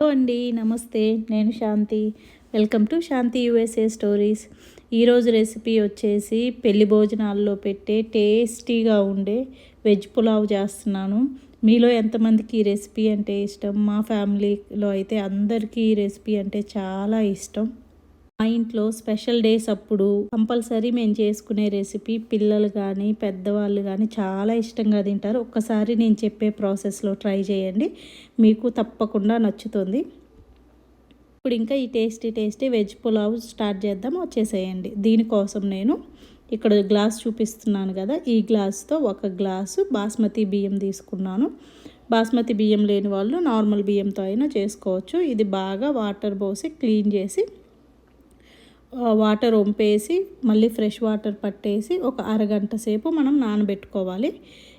Hello అండి నమస్తే. నేను Shanti. Welcome to Shanti USA stories. ఈరోజు రెసిపీ వచ్చేసి పెళ్ళి భోజనాల్లో పెట్టే టేస్టీగా ఉండే వెజ్ పులావ్ చేస్తున్నాను. మీలో ఎంతమందికి ఈ రెసిపీ అంటే ఇష్టం? మా ఫ్యామిలీలో అయితే అందరికీ ఈ రెసిపీ అంటే చాలా ఇష్టం. మా ఇంట్లో స్పెషల్ డేస్ అప్పుడు కంపల్సరీ మేము చేసుకునే రెసిపీ పిల్లలు కానీ పెద్దవాళ్ళు కానీ చాలా ఇష్టంగా తింటారు. ఒక్కసారి నేను చెప్పే ప్రాసెస్లో ట్రై చేయండి. మీకు తప్పకుండా నచ్చుతుంది. ఇప్పుడు ఇంకా ఈ tasty tasty veg pulao start చేద్దాం. వచ్చేసేయండి. దీనికోసం నేను ఇక్కడ గ్లాస్ చూపిస్తున్నాను కదా. ఈ గ్లాస్తో ఒక గ్లాసు బాస్మతి బియ్యం తీసుకున్నాను. బాస్మతి బియ్యం లేని వాళ్ళు నార్మల్ బియ్యంతో అయినా చేసుకోవచ్చు. ఇది బాగా వాటర్ పోసి క్లీన్ చేసి వాటర్ వంపేసి మళ్ళీ ఫ్రెష్ వాటర్ పట్టేసి ఒక అరగంట సేపు మనం నానబెట్టుకోవాలి.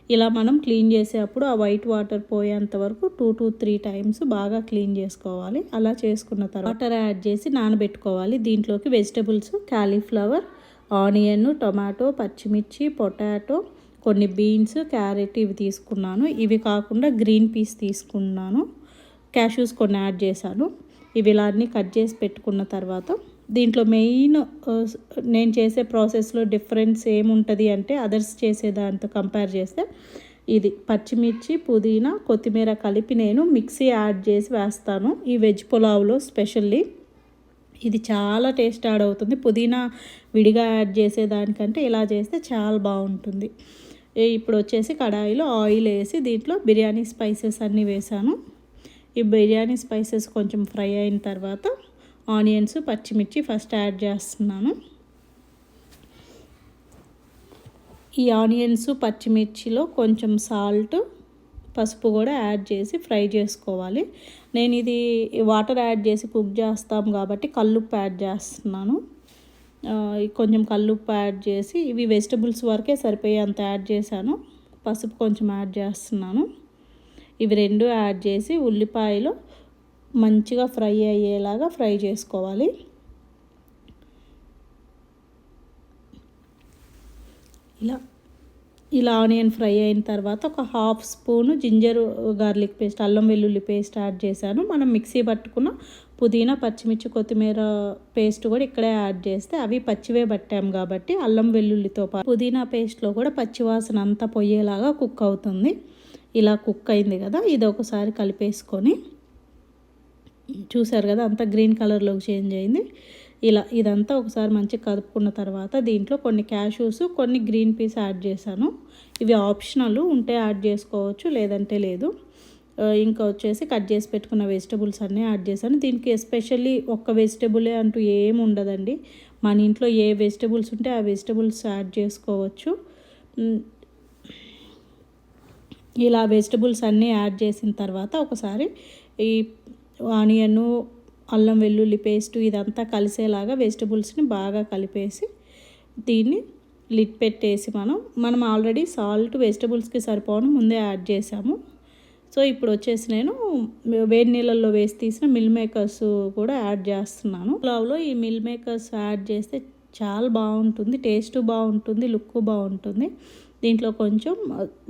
ఇలా మనం క్లీన్ చేసేటప్పుడు ఆ వైట్ వాటర్ పోయేంత వరకు టూ టు త్రీ టైమ్స్ బాగా క్లీన్ చేసుకోవాలి. అలా చేసుకున్న తర్వాత వాటర్ యాడ్ చేసి నానబెట్టుకోవాలి. దీంట్లోకి వెజిటబుల్స్ క్యాలీఫ్లవర్ ఆనియన్ టొమాటో పచ్చిమిర్చి పొటాటో కొన్ని బీన్స్ క్యారెట్ ఇవి తీసుకున్నాను. ఇవి కాకుండా గ్రీన్ పీస్ తీసుకున్నాను. క్యాష్యూస్ కొన్ని యాడ్ చేశాను. ఇవి ఇలా అన్నీ కట్ చేసి పెట్టుకున్న తర్వాత దీంట్లో మెయిన్ నేను చేసే ప్రాసెస్లో డిఫరెన్స్ ఏముంటుంది అంటే అదర్స్ చేసే దాంతో కంపేర్ చేస్తే ఇది పచ్చిమిర్చి పుదీనా కొత్తిమీర కలిపి నేను మిక్సీ యాడ్ చేసి వేస్తాను. ఈ వెజ్ పులావ్లో స్పెషల్లీ ఇది చాలా టేస్ట్ యాడ్ అవుతుంది. పుదీనా విడిగా యాడ్ చేసేదానికంటే ఇలా చేస్తే చాలా బాగుంటుంది. ఇప్పుడు వచ్చేసి కడాయిలో ఆయిల్ వేసి దీంట్లో బిర్యానీ స్పైసెస్ అన్నీ వేసాను. ఈ బిర్యానీ స్పైసెస్ కొంచెం ఫ్రై అయిన తర్వాత ఆనియన్స్ పచ్చిమిర్చి ఫస్ట్ యాడ్ చేస్తున్నాను. ఈ ఆనియన్స్ పచ్చిమిర్చిలో కొంచెం సాల్ట్ పసుపు కూడా యాడ్ చేసి ఫ్రై చేసుకోవాలి. నేను ఇది వాటర్ యాడ్ చేసి కుక్ చేస్తాం కాబట్టి కల్లుప్పు యాడ్ చేస్తున్నాను. కొంచెం కల్లుప్పు యాడ్ చేసి ఇవి వెజిటబుల్స్ వరకే సరిపోయే అంత యాడ్ చేశాను. పసుపు కొంచెం యాడ్ చేస్తున్నాను. ఇవి రెండు యాడ్ చేసి ఉల్లిపాయలు మంచిగా ఫ్రై అయ్యేలాగా ఫ్రై చేసుకోవాలి. ఇలా ఇలా ఆనియన్ ఫ్రై అయిన తర్వాత ఒక half spoon ginger garlic paste అల్లం వెల్లుల్లి పేస్ట్ యాడ్ చేశాను. మనం మిక్సీ పట్టుకున్న పుదీనా పచ్చిమిర్చి కొత్తిమీర పేస్ట్ కూడా ఇక్కడే యాడ్ చేస్తే అవి పచ్చివే పట్టాం కాబట్టి అల్లం వెల్లుల్లితో పాటు పుదీనా పేస్ట్లో కూడా పచ్చివాసన అంతా పొయ్యేలాగా కుక్ అవుతుంది. ఇలా కుక్ అయింది కదా ఇది ఒకసారి కలిపేసుకొని చూసారు కదా అంతా గ్రీన్ కలర్లోకి చేంజ్ అయింది. ఇలా ఇదంతా ఒకసారి మంచిగా కలుపుకున్న తర్వాత దీంట్లో కొన్ని క్యాషూస్ కొన్ని గ్రీన్ పీస్ యాడ్ చేశాను. ఇవి ఆప్షనల్ ఉంటే యాడ్ చేసుకోవచ్చు లేదంటే లేదు. ఇంకా వచ్చేసి కట్ చేసి పెట్టుకున్న వెజిటబుల్స్ అన్నీ యాడ్ చేశాను. దీనికి ఎస్పెషల్లీ ఒక్క వెజిటబులే అంటూ ఏమి ఉండదండి. మన ఇంట్లో ఏ వెజిటబుల్స్ ఉంటే ఆ వెజిటబుల్స్ యాడ్ చేసుకోవచ్చు. ఇలా వెజిటబుల్స్ అన్నీ యాడ్ చేసిన తర్వాత ఒకసారి ఈ ఆనియను అల్లం వెల్లుల్లి పేస్ట్ ఇదంతా కలిసేలాగా వెజిటబుల్స్ని బాగా కలిపేసి దీన్ని లిట్ పెట్టేసి మనం మనం ఆల్రెడీ సాల్ట్ వెజిటబుల్స్కి సరిపోను ముందే యాడ్ చేసాము. సో ఇప్పుడు వచ్చేసి నేను వేడి నీళ్ళల్లో వేసి తీసిన మిల్ మేకర్స్ కూడా యాడ్ చేస్తున్నాను. పులావ్లో ఈ మిల్ మేకర్స్ యాడ్ చేస్తే చాలా బాగుంటుంది టేస్ట్ బాగుంటుంది లుక్ బాగుంటుంది. దీంట్లో కొంచెం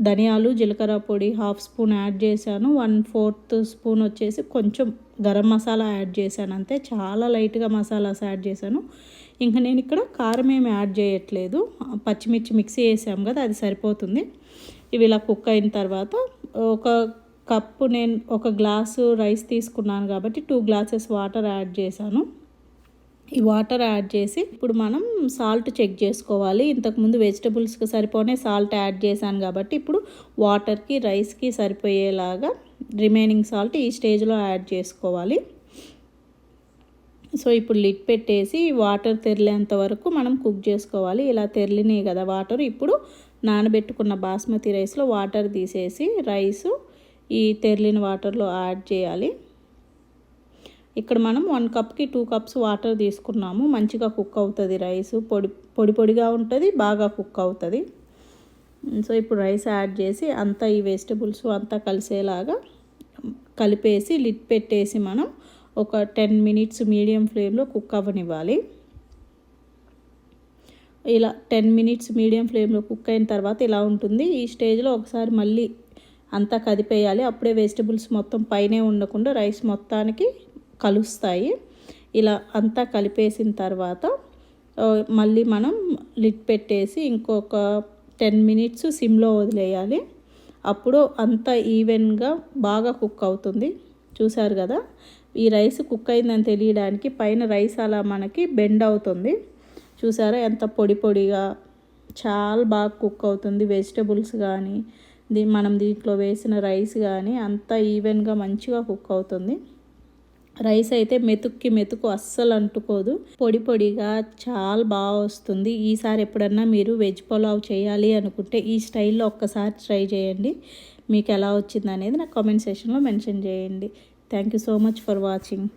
ధనియాలు జీలకర్ర పొడి హాఫ్ స్పూన్ యాడ్ చేశాను. వన్ ఫోర్త్ స్పూన్ వచ్చేసి కొంచెం గరం మసాలా యాడ్ చేశాను అంతే. చాలా లైట్గా మసాలాస్ యాడ్ చేశాను. ఇంకా నేను ఇక్కడ కారం ఏమి యాడ్ చేయట్లేదు. పచ్చిమిర్చి మిక్సీ వేసాము కదా అది సరిపోతుంది. ఇవి ఇలా కుక్ అయిన తర్వాత ఒక కప్పు నేను ఒక గ్లాసు రైస్ తీసుకున్నాను కాబట్టి టూ గ్లాసెస్ వాటర్ యాడ్ చేశాను. ఈ వాటర్ యాడ్ చేసి ఇప్పుడు మనం సాల్ట్ చెక్ చేసుకోవాలి. ఇంతకుముందు వెజిటబుల్స్కి సరిపోనే సాల్ట్ యాడ్ చేశాను కాబట్టి ఇప్పుడు వాటర్కి రైస్కి సరిపోయేలాగా రిమైనింగ్ సాల్ట్ ఈ స్టేజ్లో యాడ్ చేసుకోవాలి. సో ఇప్పుడు లిడ్ పెట్టేసి వాటర్ తెరిలేంత వరకు మనం కుక్ చేసుకోవాలి. ఇలా తెరిలినాయి కదా వాటర్ ఇప్పుడు నానబెట్టుకున్న బాస్మతి రైస్లో వాటర్ తీసేసి రైసు ఈ తెరిలిన వాటర్లో యాడ్ చేయాలి. ఇక్కడ మనం వన్ కప్కి టూ కప్స్ వాటర్ తీసుకున్నాము. మంచిగా కుక్ అవుతుంది రైస్ పొడి పొడి పొడిగా ఉంటుంది బాగా కుక్ అవుతుంది. సో ఇప్పుడు రైస్ యాడ్ చేసి అంతా ఈ వెజిటబుల్స్ అంతా కలిసేలాగా కలిపేసి లిట్ పెట్టేసి మనం ఒక టెన్ మినిట్స్ మీడియం ఫ్లేమ్లో కుక్ అవ్వనివ్వాలి. ఇలా టెన్ మినిట్స్ మీడియం ఫ్లేమ్లో కుక్ అయిన తర్వాత ఇలా ఉంటుంది. ఈ స్టేజ్లో ఒకసారి మళ్ళీ అంతా కదిపేయాలి. అప్పుడే వెజిటబుల్స్ మొత్తం పైనే ఉండకుండా రైస్ మొత్తానికి కలుస్తాయి. ఇలా అంతా కలిపేసిన తర్వాత మళ్ళీ మనం లిట్ పెట్టేసి ఇంకొక టెన్ మినిట్స్ సిమ్లో వదిలేయాలి. అప్పుడు అంత ఈవెన్గా బాగా కుక్ అవుతుంది. చూశారు కదా? ఈ రైస్ కుక్ అయిందని తెలియడానికి పైన రైస్ అలా మనకి బెండ్ అవుతుంది. చూసారా ఎంత పొడి పొడిగా చాలా బాగా కుక్ అవుతుంది. వెజిటబుల్స్ కానీ దీ మనం దీంట్లో వేసిన రైస్ కానీ అంతా ఈవెన్గా మంచిగా కుక్ అవుతుంది. రైస్ అయితే మెతుక్కి మెతుకు అస్సలు అంటుకోదు. పొడి పొడిగా చాలా బాగా వస్తుంది. ఈసారి ఎప్పుడన్నా మీరు వెజ్ పులావ్ చేయాలి అనుకుంటే ఈ స్టైల్లో ఒక్కసారి ట్రై చేయండి. మీకు ఎలా వచ్చింది అనేది నాకు కామెంట్ సెషన్లో మెన్షన్ చేయండి. Thank you so much for watching.